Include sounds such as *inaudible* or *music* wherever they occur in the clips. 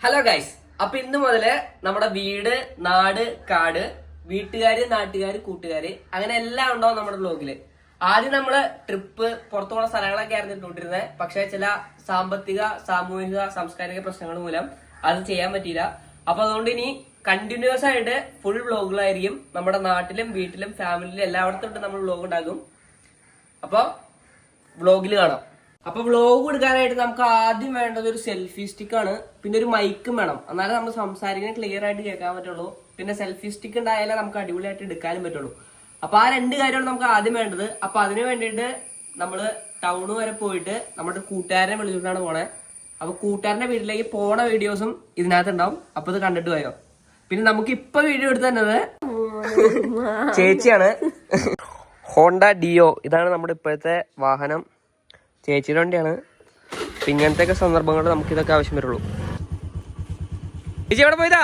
Hello guys അപ്പൊ ഇന്ന് മുതൽ നമ്മുടെ വീട് നാട് കാട് വീട്ടുകാര് നാട്ടുകാര് കൂട്ടുകാര് അങ്ങനെ എല്ലാം ഉണ്ടാവും നമ്മുടെ ബ്ലോഗിൽ ആദ്യം നമ്മൾ ട്രിപ്പ് പുറത്തു പോകുന്ന സ്ഥലങ്ങളൊക്കെ ആയിരുന്നു ഇട്ടുകൊണ്ടിരുന്നത് പക്ഷെ ചില സാമ്പത്തിക സാമൂഹിക സാംസ്കാരിക പ്രശ്നങ്ങൾ മൂലം അത് ചെയ്യാൻ പറ്റിയില്ല. അപ്പൊ അതുകൊണ്ട് ഇനി കണ്ടിന്യൂസ് ആയിട്ട് ഫുൾ വ്ളോഗുകളായിരിക്കും നമ്മുടെ നാട്ടിലും വീട്ടിലും ഫാമിലിയിലും എല്ലായിടത്തും നമ്മൾ വ്ളോഗ് ഉണ്ടാകും അപ്പൊ വ്ളോഗിൽ കാണാം. അപ്പൊ വ്ളോഗ് എടുക്കാനായിട്ട് നമുക്ക് ആദ്യം വേണ്ടത് ഒരു സെൽഫി സ്റ്റിക്ക് ആണ്. പിന്നെ ഒരു മൈക്കും വേണം. എന്നാലേ നമ്മൾ സംസാരിക്കാൻ ക്ലിയർ ആയിട്ട് കേൾക്കാൻ പറ്റുള്ളൂ. പിന്നെ സെൽഫി സ്റ്റിക്ക് ഉണ്ടായാലേ നമുക്ക് അടിപൊളിയായിട്ട് എടുക്കാനും പറ്റുള്ളൂ. അപ്പൊ ആ രണ്ട് കാര്യമാണ് നമുക്ക് ആദ്യം വേണ്ടത്. അപ്പൊ അതിന് വേണ്ടിയിട്ട് നമ്മൾ ടൗണ് വരെ പോയിട്ട് നമ്മുടെ കൂട്ടുകാരനെ വിളിച്ചിട്ടാണ് പോണേ. അപ്പൊ കൂട്ടുകാരന്റെ വീട്ടിലേക്ക് പോണ വീഡിയോസും ഇതിനകത്ത് ഉണ്ടാവും അപ്പൊ ഇത് കണ്ടിട്ട് പോയോ? പിന്നെ നമുക്ക് ഇപ്പൊ വീഡിയോ എടുത്തു തന്നത് *laughs* ചേച്ചിയാണ്. *laughs* Honda deo. ഇതാണ് നമ്മുടെ ഇപ്പോഴത്തെ വാഹനം. ചേച്ചിയുടെ വണ്ടിയാണ്. അപ്പം സന്ദർഭങ്ങളിൽ നമുക്ക് ഇതൊക്കെ ആവശ്യം വരുള്ളൂ. ചേച്ചി എവിടെ പോയതാ?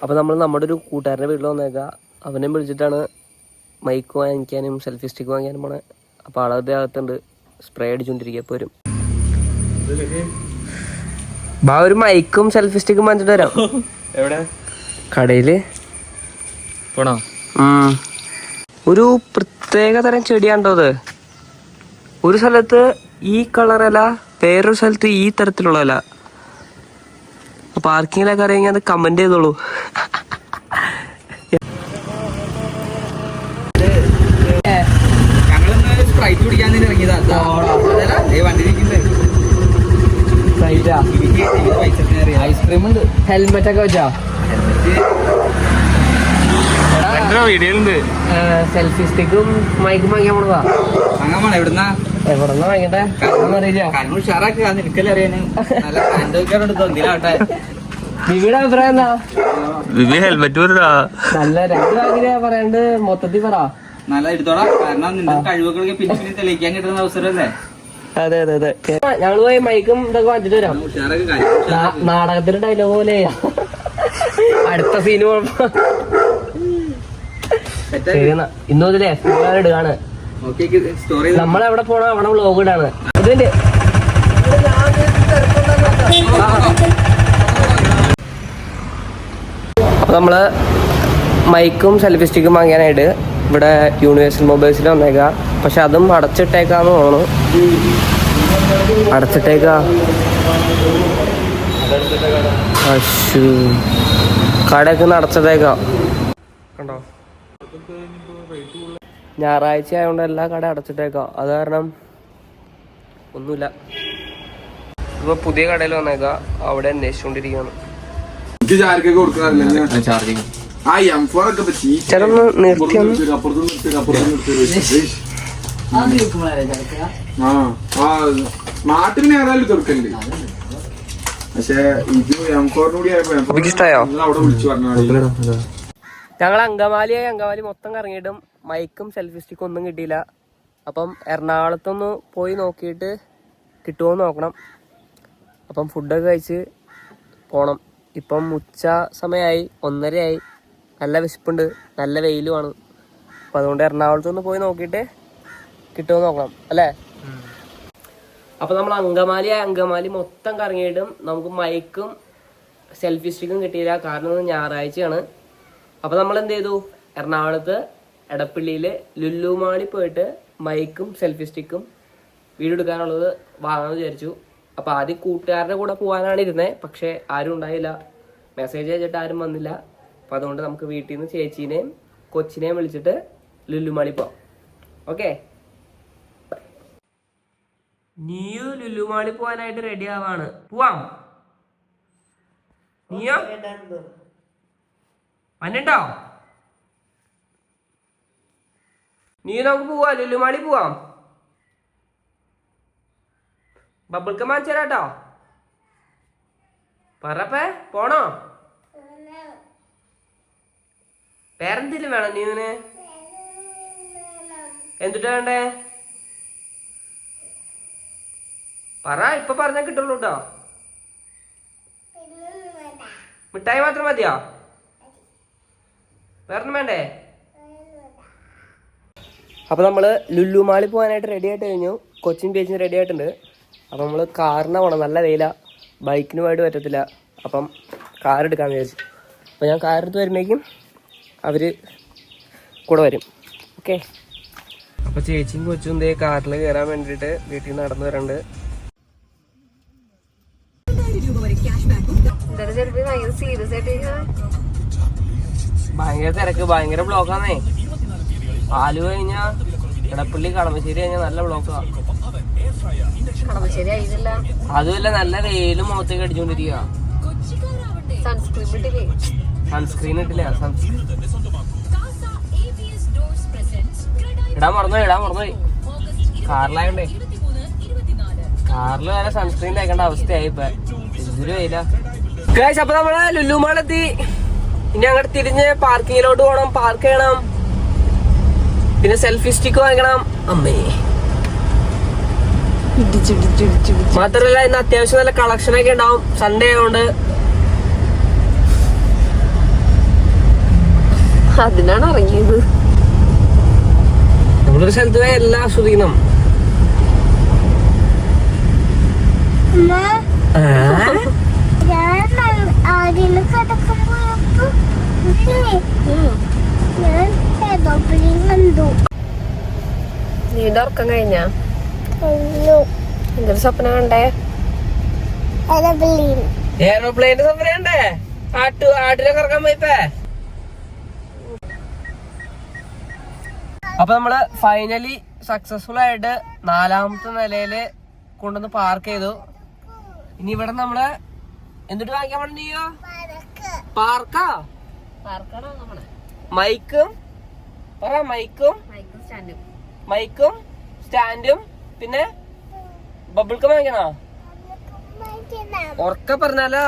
അപ്പൊ നമ്മൾ നമ്മുടെ ഒരു കൂട്ടുകാരന്റെ വീട്ടിൽ വന്നേക്കാം. അവനെ വിളിച്ചിട്ടാണ് മൈക്ക് വാങ്ങിക്കാനും സെൽഫി സ്റ്റിക്ക് വാങ്ങിക്കാനും പോണേ. അപ്പൊ ആളുകളുടെ അകത്തുണ്ട് സ്പ്രേ അടിച്ചോണ്ടിരിക്കും ബാ ഒരു മൈക്കും സെൽഫി സ്റ്റിക്കും വാങ്ങിച്ചിട്ട് വരാം. *laughs* എവിടെ? കടയിൽ. പോണോ? ഒരു പ്രത്യേക തരം ചെടിയാണ്ടോ അത്? ഒരു സ്ഥലത്ത് ഈ കളറല്ല വേറൊരു സ്ഥലത്ത് ഈ തരത്തിലുള്ളതല്ല പാർക്കിങ്ങിലൊക്കെ അറിയാമെങ്കിൽ അത് കമന്റ് ചെയ്തോളൂ. ഞങ്ങൾ സ്പ്രൈറ്റ് കുടിക്കാൻ തന്നെ ഇറങ്ങിയതാ. ദാ, അതല്ല, ദേ വണ്ടി ഇരിക്കുന്നുണ്ട്. എനിക്ക് എനിക്ക് പൈസ കയറി ഐസ്ക്രീം ഉണ്ട് ഹെൽമെറ്റ് ഒക്കെ വെച്ചാ? സെൽഫി സ്റ്റിക്കും മൈക്കും വാങ്ങിയാ പോണതാ? അങ്ങനെ എവിടുന്നാ? എവിടെന്നാ വാങ്ങിട്ടെ നിനക്കല്ലേ അറിയാന്? നല്ല വിവിയുടെ അഭിപ്രായം എന്താ? വിവി ഹെൽമെറ്റ് നല്ല രണ്ട് വാങ്ങിയ പറയണ്ട് മൊത്തത്തിൽ പറ. നല്ല എടുത്തോടാ കാരണം നിന്റെ കഴിവുകളൊക്കെ പിന്നെ പിന്നെ തെളിയിക്കാൻ കിട്ടുന്ന അവസരമല്ലേ? അതെ അതെ അതെ. ഞങ്ങൾ പോയി മൈക്കും ഇതൊക്കെ വാങ്ങിച്ചിട്ട് വരാം. നാടകത്തിന്റെ ഡയലോഗ് പോലെ. അടുത്ത സീന് ശരിയെന്നാ ഇന്നു മുതലേ ഇടുകയാണ്. ഓക്കെ സ്റ്റോറി നമ്മളെവിടെ പോണോ അവിടെ വ്ലോഗ് ഇടാണ്. ഇതിന്റെ അപ്പൊ നമ്മൾ മൈക്കും സെൽഫി സ്റ്റിക്കും വാങ്ങിയാനായിട്ട് ഇവിടെ യൂണിവേഴ്സൽ മൊബൈൽസിൽ വന്നേക്കാം. പക്ഷെ അതും അടച്ചിട്ടേക്കാന്ന് തോന്നുന്നു. അടച്ചിട്ടേക്കാ. കടയൊക്കെ ഒന്ന് അടച്ചതേക്കാം കണ്ടോ? ഞായറാഴ്ച ആയതുകൊണ്ട് എല്ലാ കട അടച്ചിട്ടേക്കാം. അത് കാരണം ഒന്നുമില്ല. ഇപ്പൊ പുതിയ കടയിൽ വന്നേക്കാം. അവിടെ അന്വേഷിച്ചോണ്ടിരിക്കാണ്. ചാർക്കൊക്കെ കൊടുക്കാറില്ല ചാർജിങ്. ആ എം ഫോർ ഒക്കെ നിർത്തി ആ ഏതായാലും പക്ഷെ ഇത് എം കൂടി ആയപ്പോ M4 ഇഷ്ടായോ? നിങ്ങൾ അവിടെ വിളിച്ചു പറഞ്ഞു ഞങ്ങൾ അങ്കമാലിയായി. അങ്കമാലി മൊത്തം കറങ്ങിയിട്ടും മൈക്കും സെൽഫി സ്റ്റിക്കും ഒന്നും കിട്ടിയില്ല. അപ്പം എറണാകുളത്തൊന്ന് പോയി നോക്കിയിട്ട് കിട്ടുമോ നോക്കണം. അപ്പം ഫുഡൊക്കെ കഴിച്ച് പോണം. ഇപ്പം ഉച്ച സമയമായി ഒന്നരയായി. നല്ല വിശപ്പുണ്ട്. നല്ല വെയിലുമാണ്. അപ്പം അതുകൊണ്ട് എറണാകുളത്തൊന്ന് പോയി നോക്കിയിട്ട് കിട്ടുമോ നോക്കണം അല്ലേ? അപ്പോൾ നമ്മൾ അങ്കമാലി അങ്കമാലി മൊത്തം കറങ്ങിയിട്ടും നമുക്ക് മൈക്കും സെൽഫി സ്റ്റിക്കും കിട്ടിയില്ല. കാരണം ഞായറാഴ്ചയാണ്. അപ്പോൾ നമ്മൾ എന്ത് ചെയ്തു? എറണാകുളത്ത് എടപ്പള്ളിയിൽ ലുല്ലുമാളി പോയിട്ട് മൈക്കും സെൽഫി സ്റ്റിക്കും വീഡിയോ എടുക്കാനുള്ളത് വാങ്ങാമെന്ന് വിചാരിച്ചു. അപ്പോൾ ആദ്യം കൂട്ടുകാരുടെ കൂടെ പോകാനാണ് ഇരുന്നത് പക്ഷേ ആരും ഉണ്ടായില്ല. മെസ്സേജ് അയച്ചിട്ട് ആരും വന്നില്ല. അപ്പോൾ അതുകൊണ്ട് നമുക്ക് വീട്ടിൽ നിന്ന് ചേച്ചീനെയും കൊച്ചിനെയും വിളിച്ചിട്ട് ലുല്ലുമാളി പോവാം. ഓക്കെ നീയു ലുലുമാളി പോകാനായിട്ട് റെഡി ആവാണ്. പോവാം. നീയോ? വന്നിട്ടോ നീ നമുക്ക് പോവാ. ലുലുമാളി പോവാം. ബബിൾക്കം വാങ്ങിച്ചേരാട്ടോ പറപ്പേ പോണോ? വേറെന്തെങ്കിലും വേണം നീവിന് എന്തിട്ടാ വേണ്ടേ? പറ ഇപ്പൊ പറഞ്ഞാ കിട്ടുള്ളൂ കേട്ടോ മിഠായി മാത്രം മതിയോ? വേറെ വേണ്ടേ? അപ്പൊ നമ്മൾ ലുല്ലു മാളിൽ പോകാനായിട്ട് റെഡി ആയിട്ട് കഴിഞ്ഞു. കൊച്ചിൻ ബീച്ചിന് റെഡി ആയിട്ടുണ്ട്. അപ്പൊ നമ്മൾ കാറിന് പോണം. നല്ല വെയില. ബൈക്കിന് പോയിട്ട് പറ്റത്തില്ല. അപ്പം കാർ എടുക്കാൻ വിചാരിച്ചു. അപ്പൊ ഞാൻ കാർ എടുത്ത് വരുമ്പോഴേക്കും അവർ കൂടെ വരും. ഓക്കെ അപ്പൊ ചേച്ചിയും കൊച്ചും ഇതേ കാറിൽ കയറാൻ വേണ്ടിയിട്ട് വീട്ടിൽ നിന്ന് നടന്നു വരണ്ട് ഭയങ്കര തിരക്ക് ഭയങ്കര ബ്ലോക്കാന്നേ ആലു കഴിഞ്ഞാ ഇടപ്പള്ളി കളമശ്ശേരി കഴിഞ്ഞാൽ നല്ല ബ്ലോക്കാ അതുമല്ല നല്ല വെയിലും മുഖത്തേക്ക് അടിച്ചോണ്ടിരിക്കുക സൺസ്ക്രീൻ ഇട്ടില്ലേ? സൺസ്ക്രീൻ ഇട്ടില്ല? സൺസ്ക്രീൻ ഇടാൻ മറന്നുപോയി ഇടാൻ മറന്നുപോയി. കാറിലായോണ്ടേ. കാറിൽ വരെ സൺസ്ക്രീൻ തേക്കേണ്ട അവസ്ഥയായി ഇപ്പൊ. എന്തൊരു വെയിലാ. ഗൈസ് അപ്പൊ നമ്മളെ ലുലുമാളെത്തി ഇനി അങ്ങോട്ട് തിരിഞ്ഞ് പാർക്കിങ്ങിലോട്ട് പോകണം പാർക്ക് ചെയ്യണം. പിന്നെ സെൽഫി സ്റ്റിക്ക് വാങ്ങണം അമ്മേ. മാത്രല്ല ഇന്ന് അത്യാവശ്യം നല്ല കളക്ഷൻ ഒക്കെ ഉണ്ടാവും. സൺഡേ ആയതുകൊണ്ട് അതിനാണ് ഇറങ്ങിയത്. നമ്മളൊരു സ്ഥലത്ത് പോയി എല്ലാം ആസ്വദിക്കണം. ഞാൻ ആ ഞാൻ ഏതോപ്പിളിയും കണ്ടു ഉറക്കം കഴിഞ്ഞ? എന്തൊരു സ്വപ്നം കണ്ടേ? എയറോപ്ലെയിന്റെ സ്വപ്നം കണ്ടേ? ആട്ടു ആട്ടിലൊക്കെ ഇറക്കാൻ പോയിപ്പേ? അപ്പൊ നമ്മൾ ഫൈനലി സക്സസ്ഫുൾ ആയിട്ട് നാലാമത്തെ നിലയിൽ കൊണ്ടുവന്ന് പാർക്ക് ചെയ്തു. ഇനി ഇവിടെ നമ്മൾ എന്തിട്ട് വാങ്ങിക്കാൻ പാർക്കാ മൈക്കും പറ മൈക്കും. മൈക്കും സ്റ്റാൻഡും. പിന്നെ ബബിൾക്കും വാങ്ങിക്കണോ? ഉറക്ക പറഞ്ഞാലോ.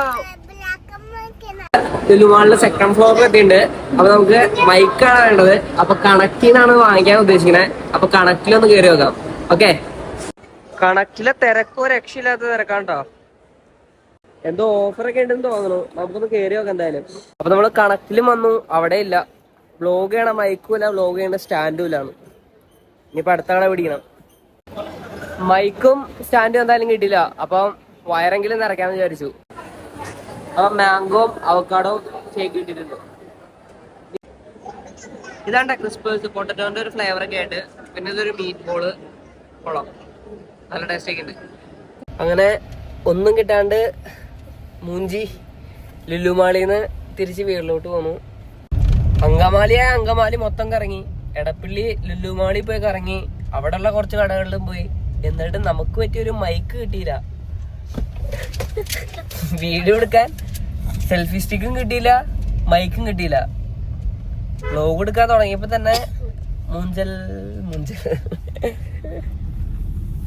ലുലുമാളിന്റെ സെക്കൻഡ് ഫ്ലോറിൽ എത്തിയിട്ടുണ്ട്. അപ്പൊ നമുക്ക് മൈക്കാണ് വേണ്ടത്. അപ്പൊ കണക്റ്റിനാണ് വാങ്ങിക്കാൻ ഉദ്ദേശിക്കുന്നത് അപ്പൊ കണക്റ്റിലൊന്ന് കയറി നോക്കാം. ഓക്കെ കണക്കിലെ തിരക്കോ രക്ഷയില്ലാത്ത തിരക്കാണ്ടോ എന്തോ ഓഫർ ഒക്കെ ഉണ്ടെന്ന് തോന്നുന്നു. നമുക്കൊന്ന് കയറി നോക്കാം എന്തായാലും. അപ്പൊ നമ്മൾ കണക്കിലും വന്നു. അവിടെ ഇല്ല. ബ്ലോഗ് ചെയ്യണ മൈക്കും ഇല്ല. ബ്ലോഗ് ചെയ്യേണ്ട സ്റ്റാൻഡും ഇല്ലാണ് ഇനിയിപ്പോ അടുത്ത പിടിക്കണം. മൈക്കും സ്റ്റാൻഡും എന്തായാലും കിട്ടില്ല അപ്പം വയറെങ്കിലും നിറയ്ക്കാന്ന് വിചാരിച്ചു. അപ്പൊ മാംഗോ അവക്കാടോ ഷേക്ക് കിട്ടിയിട്ടുണ്ട് ഇതാണ്ട ക്രിസ്പേഴ്സ് പൊട്ടറ്റോന്റെ ഒരു ഫ്ലേവർ ഒക്കെ ആയിട്ട്. പിന്നെ ഇതൊരു മീറ്റ് ബോൾ കൊള്ളാം നല്ല ടേസ്റ്റ് ഒക്കെ ഉണ്ട്. അങ്ങനെ ഒന്നും കിട്ടാണ്ട് മൂഞ്ചി ലുലുമാളിന്ന് തിരിച്ച് വീട്ടിലോട്ട് പോന്നു. അങ്കമാലിയായ അങ്കമാലി മൊത്തം കറങ്ങി. എടപ്പള്ളി ലുല്ലുമാളി പോയി കറങ്ങി. അവിടെയുള്ള കുറച്ച് കടകളിലും പോയി. എന്നിട്ട് നമുക്ക് പറ്റിയൊരു മൈക്ക് കിട്ടിയില്ല. വീഡിയോ എടുക്കാൻ സെൽഫി സ്റ്റിക്കും കിട്ടിയില്ല. മൈക്കും കിട്ടിയില്ല. വ്ലോഗ് എടുക്കാൻ തുടങ്ങിയപ്പോ തന്നെ മുഞ്ചൽ മുഞ്ചൽ.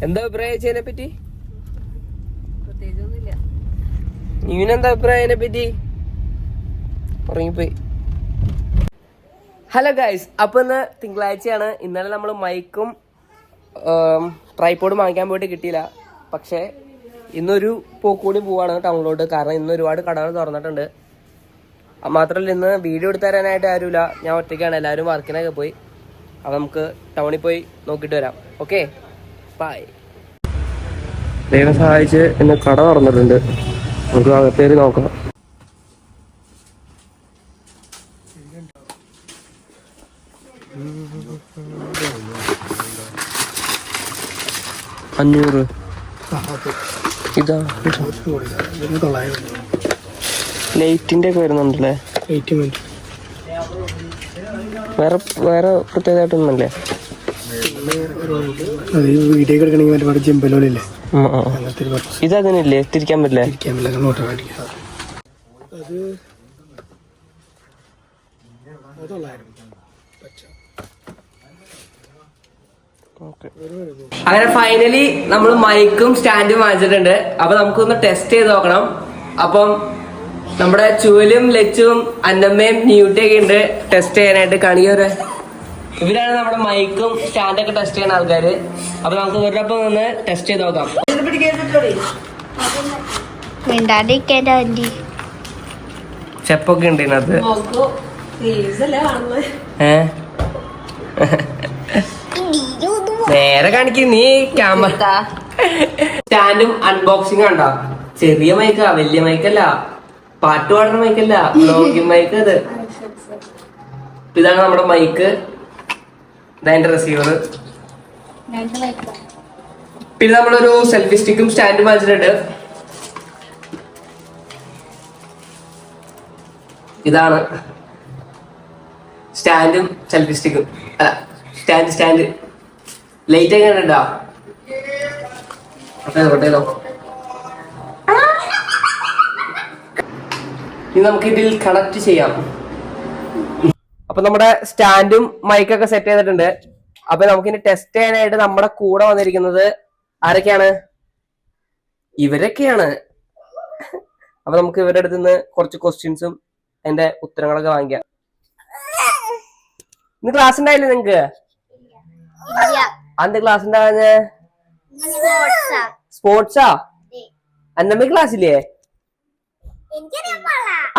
എന്താ അഭിപ്രായം ചേച്ചിയെ പറ്റി? പ്രത്യേകിച്ചൊന്നുമില്ല. ഇവനെന്താ അഭിപ്രായം അതിനെ പറ്റി? ഉറങ്ങിപ്പോയി. ഹലോ ഗായ്സ് അപ്പൊ ഇന്ന് തിങ്കളാഴ്ചയാണ്. ഇന്നലെ നമ്മൾ മൈക്കും ട്രൈപ്പോഡും വാങ്ങിക്കാൻ പോയിട്ട് കിട്ടിയില്ല. പക്ഷേ ഇന്നൊരു പോക്കൂടി പോവാണ് ടൗണിലോട്ട് കാരണം ഇന്ന് ഒരുപാട് കടകൾ തുറന്നിട്ടുണ്ട്. മാത്രമല്ല ഇന്ന് വീഡിയോ എടുത്തു തരാനായിട്ട് ആരുമില്ല. ഞാൻ ഒറ്റയ്ക്കാണ് എല്ലാവരും വർക്കിനൊക്കെ പോയി. അപ്പം നമുക്ക് ടൗണിൽ പോയി നോക്കിയിട്ട് വരാം. ഓക്കെ ബായ് ദൈവം സഹായിച്ച് ഇന്ന് കട തുറന്നിട്ടുണ്ട്. നമുക്ക് പേര് നോക്കാം. അഞ്ഞൂറ്. ഇതാ. ലൈറ്റിന്റെ ഒക്കെ വരുന്നുണ്ടല്ലേ? വേറെ വേറെ പ്രത്യേകമായിട്ടൊന്നുമല്ലേ വീഡിയോ എടുക്കണമെങ്കിൽ മറ്റേ പാട് ചെമ്പലോലല്ലേ ഉം, ആ. അങ്ങനത്തെ ഒരു ഇത് അതിനില്ലേ തിരിക്കാൻ പറ്റില്ലേ ഇരിക്കാൻ പറ്റില്ല അത് അങ്ങനെ ഫൈനലി നമ്മൾ മൈക്കും സ്റ്റാൻഡും വാങ്ങിച്ചിട്ടുണ്ട്. അപ്പൊ നമുക്കൊന്ന് ടെസ്റ്റ് ചെയ്ത് നോക്കണം. അപ്പം നമ്മുടെ ചുവലും ലച്ചും അന്നമ്മയും ന്യൂട്ടൊക്കെ ഉണ്ട്. ടെസ്റ്റ് ചെയ്യാനായിട്ട് കണിയൊരു ഇവരാണ് നമ്മുടെ മൈക്കും സ്റ്റാൻഡൊക്കെ ടെസ്റ്റ് ചെയ്യുന്ന ആൾക്കാര്. അപ്പൊ നമുക്ക് ഇവരുടെ ഒപ്പം നിന്ന് ടെസ്റ്റ് ചെയ്ത് നോക്കാം. മിണ്ടാണ്ടിരിക്കേണ്ട ആന്റി. സ്റ്റെപ്പൊക്കെ ഉണ്ട് ഇതിനകത്ത്. ഏ? നേരെ കാണിക്ക് നീ ക്യാമറ സ്റ്റാൻഡും അൺബോക്സിംഗ് കണ്ടോ? ചെറിയ മൈക്കാ വലിയ മൈക്കല്ല. പാട്ട് പാടുന്ന മൈക്കല്ല ബ്ലോഗിംഗ് മൈക്ക് അത് ഇതാണ് നമ്മുടെ മൈക്ക്. ഇതതിന്റെ റിസീവർ പിന്നെ നമ്മളൊരു സെൽഫി സ്റ്റിക്കും സ്റ്റാൻഡും വാങ്ങിച്ചിട്ടുണ്ട്. ഇതാണ് സ്റ്റാൻഡും സെൽഫി സ്റ്റിക്കും അല്ല സ്റ്റാൻഡ് സ്റ്റാൻഡ് ലൈറ്റ് ഒക്കെ പൊട്ടേലോ പൊട്ടേലോ ഇനി നമുക്ക് ഇതിൽ കണക്ട് ചെയ്യാം. അപ്പൊ നമ്മുടെ സ്റ്റാൻഡും മൈക്കൊക്കെ സെറ്റ് ചെയ്തിട്ടുണ്ട്. അപ്പൊ നമുക്കിനി ടെസ്റ്റ് ചെയ്യാനായിട്ട് നമ്മുടെ കൂടെ വന്നിരിക്കുന്നത് ആരൊക്കെയാണ്? ഇവരൊക്കെയാണ്. അപ്പൊ നമുക്ക് ഇവരുടെ അടുത്ത് നിന്ന് കുറച്ച് ക്വസ്റ്റ്യൻസും അതിന്റെ ഉത്തരങ്ങളൊക്കെ വാങ്ങിക്കാം. ഇന്ന് ക്ലാസ് ഉണ്ടായില്ലേ നിങ്ങക്ക്? അന്ത് ക്ലാസ് ഉണ്ടാകുന്ന സ്പോർട്സാ അന്നമ്മ ക്ലാസ് ഇല്ലേ?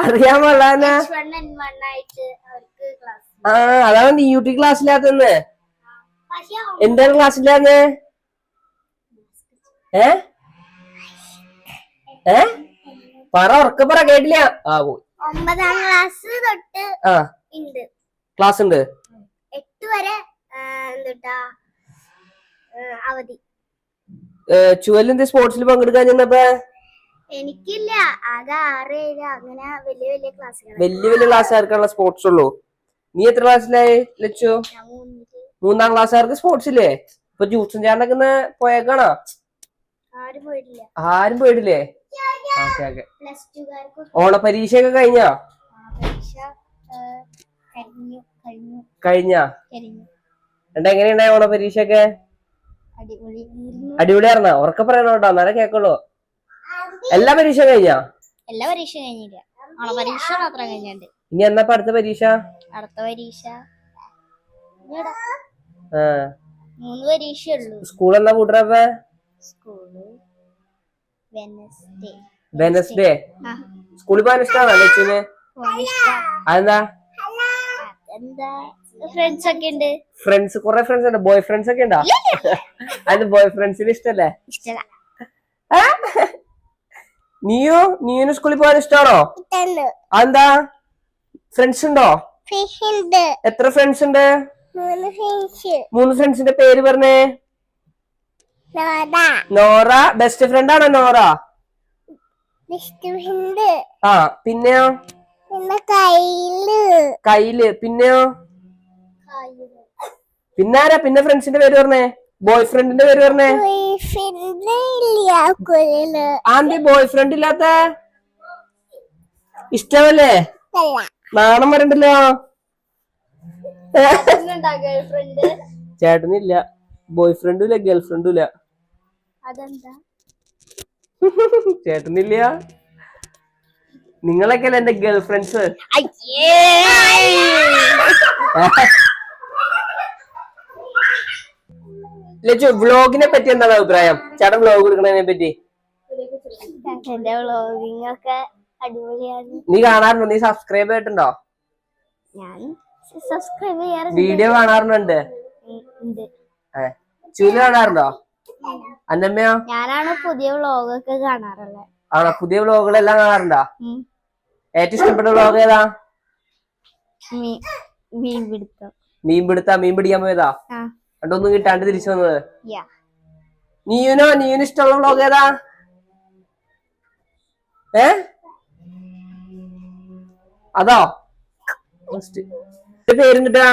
അറിയാൻ പാടില്ല ആ അതാണ് നീ യു ടി ക്ലാസ്സിലാത്തന്ന് എന്താണ് ക്ലാസ്സിലാന്ന് ഏ? ഏ? പറ ഉറക്ക പറ കേട്ടില്ല. ആ പോയി. ഒമ്പതാം ക്ലാസ് തൊട്ട് ആ. ഉണ്ട് ക്ലാസ് ഉണ്ട് എട്ട് വരെ എന്താ അവധി. ചുവലിന്റെ സ്പോർട്സിൽ പങ്കെടുക്കാൻ ചെന്നപ്പോ? എനിക്കില്ല. ആകെ ആറ് ഏഴ് അങ്ങനെ വലിയ വലിയ ക്ലാസ് വലിയ വലിയ ക്ലാസ് ആർക്കാനുള്ള സ്പോർട്സ് ഉള്ളൂ. നീ എത്ര ക്ലാസ്സിലായി ലച്ചു? മൂന്നാം ക്ലാസ്സുകാർക്ക് സ്പോർട്സ് ഇല്ലേ? ഇപ്പൊ ജ്യൂസും ചേർന്നൊക്കെ ഇന്ന് പോയേക്കാണോ? ആരും പോയിട്ടില്ല. Okay okay. ഓണപരീക്ഷ ഒക്കെ കഴിഞ്ഞോ? കഴിഞ്ഞു എന്നിട്ട് എങ്ങനെയുണ്ടായി ഓണപരീക്ഷയൊക്കെ അടിപൊളി. അടിപൊളിയായിരുന്നാ? ഉറക്കെ പറയണോ കേട്ടോ എന്നാലേ കേക്കുള്ളൂ എല്ലാ പരീക്ഷ കഴിഞ്ഞ? എല്ലാ പരീക്ഷ കഴിഞ്ഞില്ല. ഓണ പരീക്ഷ മാത്രം കഴിഞ്ഞുണ്ട്. ഇനി എന്നപ്പ അടുത്ത പരീക്ഷ? അടുത്ത പരീക്ഷ. മൂന്ന് പരീക്ഷയുള്ളൂ സ്കൂൾ എന്നാ കൂട്ടറപ്പ സ്കൂൾ വെനസ്ഡേ. വെനസ്ഡേ? സ്കൂളിൽ പോകാൻ ഇഷ്ടമാണോ പോകാൻ അതെന്താ? ഫ്രണ്ട്സ് ഒക്കെ ഉണ്ട്. ഫ്രണ്ട്സ് കുറെ ഫ്രണ്ട്സ് ഉണ്ട്. ബോയ് ഫ്രണ്ട്സ് ഒക്കെ ഉണ്ടോ? അത് ബോയ് ഫ്രണ്ട്സിന് ഇഷ്ടല്ലേ? നീയോ? നീന് സ്കൂളിൽ പോകാൻ ഇഷ്ടമാണോ അതെന്താ? ഫ്രണ്ട്സ് ഉണ്ടോ? എത്ര ഫ്രണ്ട്സ് ഉണ്ട്? മൂന്ന് ഫ്രണ്ട്സിന്റെ പേര് പറഞ്ഞേ? നോറ. ബെസ്റ്റ് ഫ്രണ്ട് ആണോ നോറ? ആ പിന്നെയോ? പിന്നെ കയ്യിൽ. പിന്നെയോ? പിന്നെ ആരാ? പിന്നെ ഫ്രണ്ട്സിന്റെ പേര് പറഞ്ഞേ? ബോയ് ഫ്രണ്ടിന്റെ പേര് പറഞ്ഞേ? ആന്റി ബോയ് ഫ്രണ്ട് ഇല്ലാത്ത? ഇഷ്ടമല്ലേ? നാണം വരണ്ടല്ലോ? ചേട്ടനില്ല ബോയ് ഫ്രണ്ടും ഇല്ല ഗേൾ ഫ്രണ്ടും ഇല്ല ചേട്ടനില്ല നിങ്ങളൊക്കെ അല്ലേ എന്റെ ഗേൾ ഫ്രണ്ട്സ് ലച്ചു വ്ളോഗിനെ പറ്റി എന്താണ് അഭിപ്രായം? ചേട്ടൻ വ്ലോഗ് എടുക്കണതിനെ പറ്റി? എന്റെ വ്ലോഗിങ് ഒക്കെ അടിപൊളിയാണ് നീ കാണാറുണ്ടോ? നീ സബ്സ്ക്രൈബ് ചെയ്തിട്ടുണ്ടോ? ഞാൻ സബ്സ്ക്രൈബ് ചെയ്യാറുണ്ട്. വീഡിയോ കാണാറുണ്ട്? ചൂൽ കാണാറുണ്ടോ? അന്നമ്മയോ? ഞാനാണ് പുതിയ വ്ലോഗൊക്കെ കാണാറുള്ളത് ആണോ? പുതിയ വ്ലോഗുകളെല്ലാം കാണാറുണ്ടോ? ഏറ്റവും ഇഷ്ടപ്പെട്ട വ്ലോഗ് ഏതാ? മീൻ പിടുത്തം. മീൻ പിടുത്താ മീൻ പിടിക്കാൻ പോയതാ? രണ്ടൊന്നും കിട്ടാണ്ട് തിരിച്ചു വന്നത്. നീയുനോ? നീയുന് ഇഷ്ടമുള്ള വ്ലോഗ് ഏതാ? ഏ? അതോ? പേരെന്തിട്ടാ?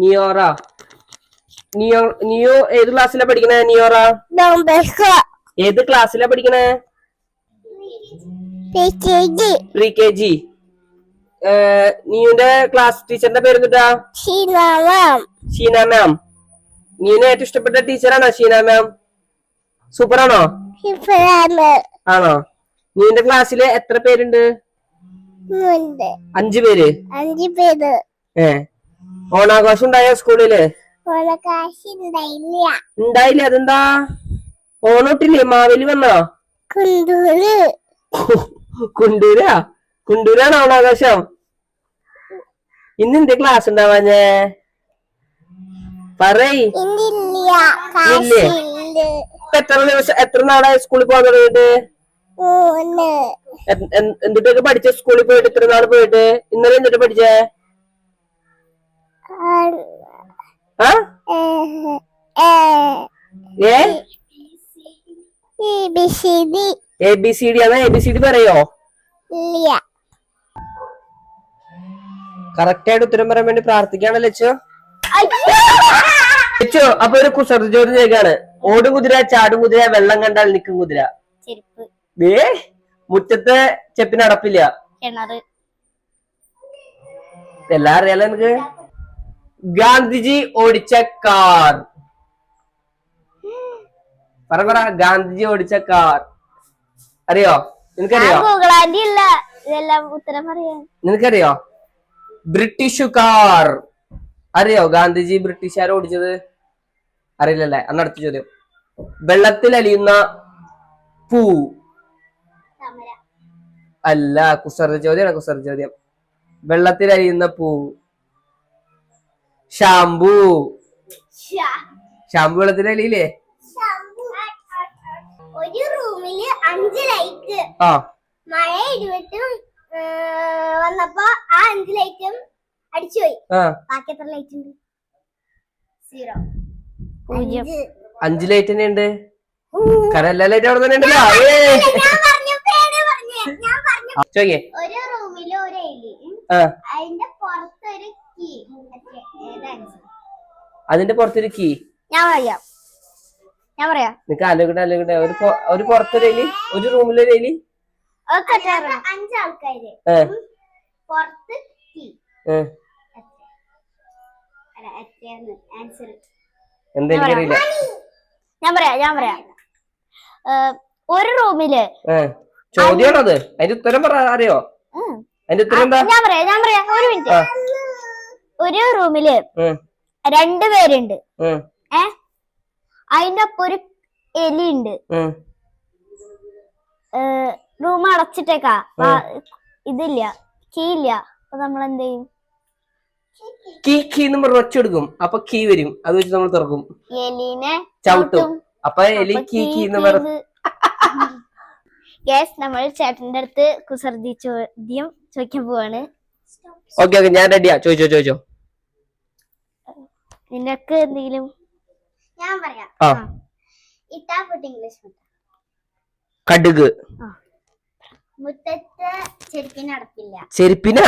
നിയോറ. നിയോ നിയോ ഏത് ക്ലാസ്സിലാ പഠിക്കണേ നിയോറ? ഏത് ക്ലാസ്സിലാ പഠിക്കണേ? പ്രീ കെ ജി നീയുടെ ക്ലാസ് ടീച്ചറിന്റെ പേര് ഷീന മാം. നീന് ഏറ്റവും ഇഷ്ടപ്പെട്ട ടീച്ചറാണോ ഷീന മാം? സൂപ്പറാണോ ആണോ. ആണോ? നീന്റെ ക്ലാസ്സിൽ എത്ര പേരുണ്ട്? അഞ്ചു പേര്. അഞ്ചു പേര്. ഏ. ഓണാഘോഷം ഉണ്ടായോ സ്കൂളിൽ? ഉണ്ടായില്ല. അതെന്താ? ഓണോട്ടില്ലേ മാവേലി വന്നോ? കുണ്ടൂര്. കുണ്ടൂരാ? കുണ്ടൂരാണ് ഓണാഘോഷം? ഇന്ന് എന്റെ ക്ലാസ് ഉണ്ടാവാഞ്ഞേ? പറയ്. ഇല്ലേ? എത്ര ദിവസം എത്ര നാളായി സ്കൂളിൽ പോകാൻ തുടങ്ങിയിട്ട്? എന്തിട്ടൊക്കെ പഠിച്ച? സ്കൂളിൽ പോയിട്ട് ഇത്ര നാൾ പോയിട്ട്? ഇന്നലെ എന്നിട്ട് പഠിച്ചേ? A B C D. ആണ് എ ബി സി ഡി പറയോ? കറക്റ്റ് ആയിട്ട് ഉത്തരം പറയാൻ വേണ്ടി പ്രാർത്ഥിക്കാണല്ലോ ലച്ചു ലച്ചു അപ്പൊ ഒരു ചോദ്യം ചോദിക്കാണ്. ഓടും കുതിര ചാടും കുതിര വെള്ളം കണ്ടാൽ നിൽക്കും കുതിര. ചെരുപ്പ്. ഏ മുറ്റത്തെ ചെപ്പിന് അടപ്പില്ല. കിണറ്. എല്ലാം അറിയാലോ നിനക്ക്? ഗാന്ധിജി ഓടിച്ച കാർ. പറ പറ ഗാന്ധിജി ഓടിച്ച കാർ. അറിയോ? നിനക്കറിയോ? നിനക്കറിയോ? ബ്രിട്ടീഷുകാർ. അറിയോ ഗാന്ധിജി ബ്രിട്ടീഷുകാർ ഓടിച്ചത്? അറിയില്ലല്ലേ? അന്ന് അടുത്ത ചോദ്യം. വെള്ളത്തിൽ അലിയുന്ന പൂ. അല്ല കുസൃത ചോദ്യമാണ് കുസൃത ചോദ്യം. വെള്ളത്തിൽ അരിയുന്ന പൂ. ഷാംപൂ. ഷാംപൂ വെള്ളത്തിൽ അരിയില്ലേ? ഒരു റൂമിൽ അഞ്ച് ലൈറ്റ്. ആ. മഴ വന്നപ്പോ ആ അഞ്ച് ലൈറ്റും അടിച്ചുപോയി ആ. ബാക്കി എത്ര ലൈറ്റ് ഉണ്ട്? സീറോ. അഞ്ച്. ലൈറ്റ് തന്നെ ഉണ്ട് കാരണം എല്ലാ ലൈറ്റ് അവിടെ തന്നെ ഉണ്ടല്ലോ ഏ. ഞാൻ പറഞ്ഞു പേര് പറഞ്ഞു ഞാൻ പറഞ്ഞു ആ, ചോദിക്കേ. ഒരു റൂമിൽ ഒരു എലി. ആ. അതിന്റെ പുറത്തൊരു കീ. അതിന്റെ പുറത്തൊരു കീ. ഞാൻ പറയാം. ഞാൻ പറയാം. നിനക്ക് ആലോചിക്കട്ടെ ആലോചിക്കട്ടെ ഒരു ഒരു പുറത്തൊരു എലി ഒരു റൂമിലൊരു എലി. അഞ്ചാൾക്കാര്. പുറത്ത് കീ. ഞാൻ പറയാ. ഞാൻ പറയാ ഒരു റൂമിൽ ഏ ചോദ്യമാണത്. അതിന്റെ ഉത്തരം പറ അറിയോ. അതിന്റെ ഉത്തരം എന്താ? ഞാൻ പറയാം ഞാൻ പറയാം. ഒരു മിനിറ്റ്. ഒരു റൂമിൽ രണ്ടു പേരുണ്ട്. ഏ? അതിന്റെ ഒപ്പം ഒരു എലി ഉണ്ട്. റൂം അടച്ചിട്ടേക്കാ. ഇതില്ല. കീ ഇല്ല. അപ്പൊ നമ്മൾ എന്ത് ചെയ്യും കീ കീ പറഞ്ഞ് ഒച്ചെടുക്കും. അപ്പൊ കീ വരും. അത് വെച്ച് നമ്മൾ തുറക്കും. എലിനെ ചവിട്ടും. അപ്പൊ എലി കീ കീ എന്ന് പറഞ്ഞ *laughs* യെസ് നമ്മൾ ചേട്ടന്റെ അടുത്ത് കുസൃതി ചോദ്യം ചോദിക്കാൻ പോവാണ്. ഓക്കെ ഓക്കെ ഞാൻ റെഡിയാ ചോദിച്ചോ ചോദിച്ചോ നിനക്ക് എന്തെങ്കിലും? ഞാൻ പറയാം. ആ. ഇട്ടാ ഫുഡ് ഇംഗ്ലീഷ് കടുക്. മുറ്റത്ത് ചെരുപ്പിന് അടപ്പില്ല. ചെരുപ്പിനാ?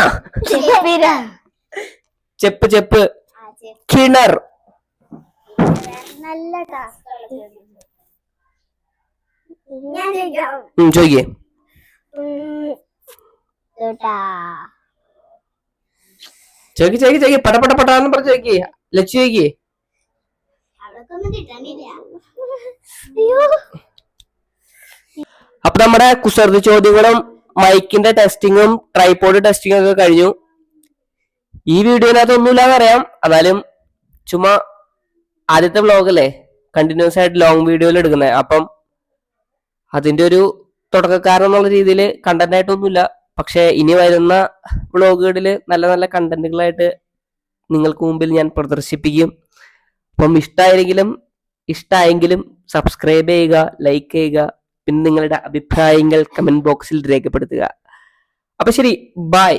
ചെപ്പ് ചെപ്പ്. കിണർ. നല്ല ടാസ്ക് ചോദിക്കാം. ചോദിക്കേ ചോദിക്ക് ചോദിക്ക്. പട പട പടാന്ന് പറഞ്ഞ് ചോദിക്കേ. ലച്ചു ചോദിക്കേ. അപ്പൊ നമ്മുടെ കുസൃതി ചോദ്യങ്ങളും മൈക്കിന്റെ ടെസ്റ്റിങ്ങും ട്രൈപോഡ് ടെസ്റ്റിങ്ങും ഒക്കെ കഴിഞ്ഞു. ഈ വീഡിയോനകത്ത് ഒന്നുമില്ലാന്ന് അറിയാം. എന്നാലും ചുമ്മാ ആദ്യത്തെ വ്ലോഗല്ലേ കണ്ടിന്യൂസ് ആയിട്ട് ലോങ് വീഡിയോയിൽ എടുക്കുന്നത് അപ്പം അതിന്റെ ഒരു തുടക്കക്കാരൻ എന്നുള്ള രീതിയിൽ കണ്ടന്റ് ആയിട്ടൊന്നുമില്ല. പക്ഷെ ഇനി വരുന്ന വ്ളോഗുകളിൽ നല്ല നല്ല കണ്ടന്റുകളായിട്ട് നിങ്ങൾക്ക് മുമ്പിൽ ഞാൻ പ്രദർശിപ്പിക്കും. അപ്പം ഇഷ്ടമായെങ്കിലും ഇഷ്ടമായെങ്കിലും സബ്സ്ക്രൈബ് ചെയ്യുക ലൈക്ക് ചെയ്യുക പിന്നെ നിങ്ങളുടെ അഭിപ്രായങ്ങൾ കമന്റ് ബോക്സിൽ രേഖപ്പെടുത്തുക. അപ്പൊ ശരി ബൈ